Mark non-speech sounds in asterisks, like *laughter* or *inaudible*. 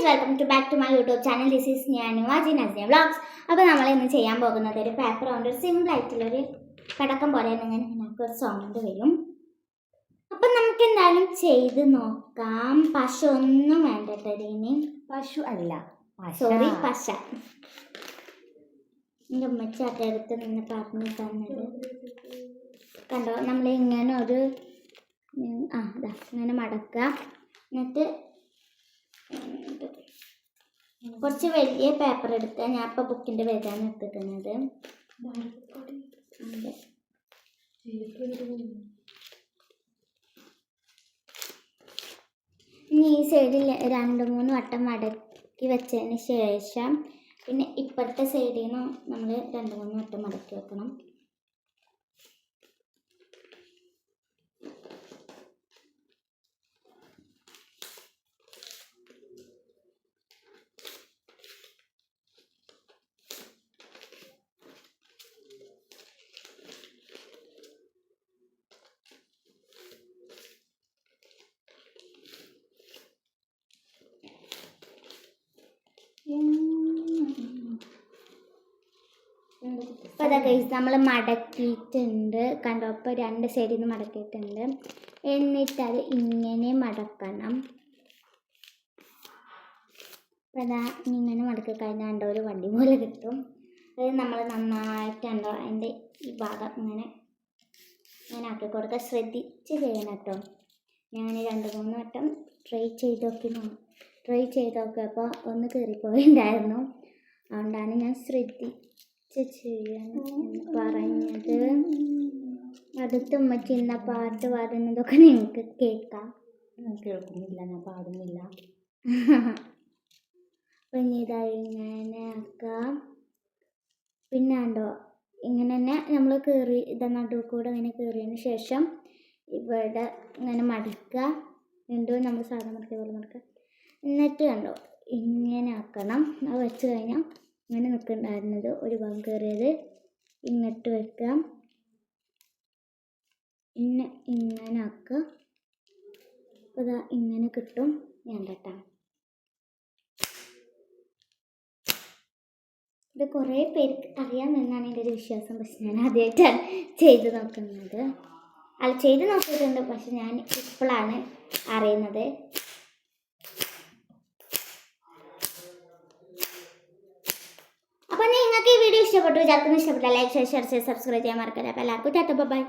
Guys welcome to back to my YouTube channel this is ഞാൻ Vaji നസ്നിയ vlogs അപ്പോൾ നമ്മൾ ഇന്ന് ചെയ്യാൻ പോകുന്നത് ഒരു പേപ്പർ കൊണ്ട് ഒരു സിമ്പിൾ ആയിട്ടുള്ളൊരു കടക്കം പോലെ ഇങ്ങനെ നമുക്ക് ഒരു സൗണ്ട് വരും. അപ്പം നമുക്ക് എന്തായാലും ചെയ്ത് നോക്കാം. പശു ഒന്നും വേണ്ടട്ടോ ഇനി. പശു അല്ല സോറി പശ. എന്റെ ഉമ്മച്ചി അടുത്ത് നിന്ന് പറഞ്ഞു തന്നത്. കണ്ടോ നമ്മൾ ഇങ്ങനെ ഒരു ആ ഇങ്ങനെ മടക്കുക. എന്നിട്ട് കുറച്ച് വലിയ പേപ്പർ എടുത്ത് ഞാൻ ഇപ്പോൾ ബുക്കിന്റെ പേരാണ് എടുത്തിരിക്കുന്നത്. ഇനി ഈ സൈഡിൽ രണ്ട് മൂന്ന് വട്ടം മടക്കി വെച്ചതിന് ശേഷം പിന്നെ ഇപ്പോഴത്തെ സൈഡിൽ നിന്ന് നമ്മൾ രണ്ട് മൂന്ന് വട്ടം മടക്കി വെക്കണം അപ്പോൾ അതാ നമ്മൾ മടക്കിയിട്ടുണ്ട്. കണ്ടോ അപ്പോൾ രണ്ട് സൈഡിൽ നിന്ന് മടക്കിയിട്ടുണ്ട്. എന്നിട്ട് അത് ഇങ്ങനെ മടക്കണം. അപ്പോൾ അതാ ഇങ്ങനെ മടക്കി കഴിഞ്ഞാൽ കണ്ടോ ഒരു വണ്ടി പോലെ കിട്ടും. അത് നമ്മൾ നന്നായിട്ട് കണ്ടോ അതിന്റെ ഈ ഭാഗം ഇങ്ങനെ ഇങ്ങനെ ആക്കി കൊടുക്കുക. ശ്രദ്ധിച്ച് ചെയ്യണം കേട്ടോ. ഞാൻ രണ്ട് മൂന്ന് വട്ടം ട്രൈ ചെയ്ത് നോക്കി ട്രൈ ചെയ്ത് നോക്കിയപ്പോൾ ഒന്ന് കയറിപ്പോയിണ്ടായിരുന്നു അതുകൊണ്ടാണ് ഞാൻ ശ്രദ്ധിച്ച് ചെയ്യാൻ പറഞ്ഞത്. അടുത്ത ഉമ്മച്ചി ഇന്ന പാട്ട് പാടുന്നതൊക്കെ നിങ്ങൾക്ക് കേൾക്കാം. കേൾക്കുന്നില്ല ഞാൻ പാടുന്നില്ല. *laughs* പിന്നെ ഇതാ ഇങ്ങനെ ആക്കാം. പിന്നെ ഉണ്ടോ ഇങ്ങനെ തന്നെ നമ്മൾ കയറി ഇതാ നടുവ് കൂടെ ഇങ്ങനെ കയറിയതിന് ശേഷം ഇവിടെ ഇങ്ങനെ മടക്കുക. വീണ്ടും നമ്മൾ സാധനം മടക്കിയ പോലെ മടക്കുക. എന്നിട്ട് കണ്ടോ ഇങ്ങനെ ആക്കണം. അത് വെച്ച് കഴിഞ്ഞാൽ ഇങ്ങനെ നിൽക്കുന്നുണ്ടായിരുന്നത് ഒരു ഭാഗം കയറിയത് വെക്കാം. പിന്നെ ഇങ്ങനെ ആക്കുക അപ്പോൾ ഇതാ ഇങ്ങനെ കിട്ടും. ഞാൻ തട്ടാം ഇത് കുറേ പേർക്ക് അറിയാമെന്നാണ് എന്റെ ഒരു വിശ്വാസം. പക്ഷെ ഞാൻ ആദ്യമായിട്ടാണ് ചെയ്ത് നോക്കുന്നത്. അല്ല ചെയ്ത് നോക്കിയിട്ടുണ്ട്. പക്ഷെ ഞാൻ ഇപ്പോഴാണ് അറിയുന്നത്. इष्टपटू जातून इष्टपटला लाईक शेअर शेअर सबस्क्राईब या मार्केट बाय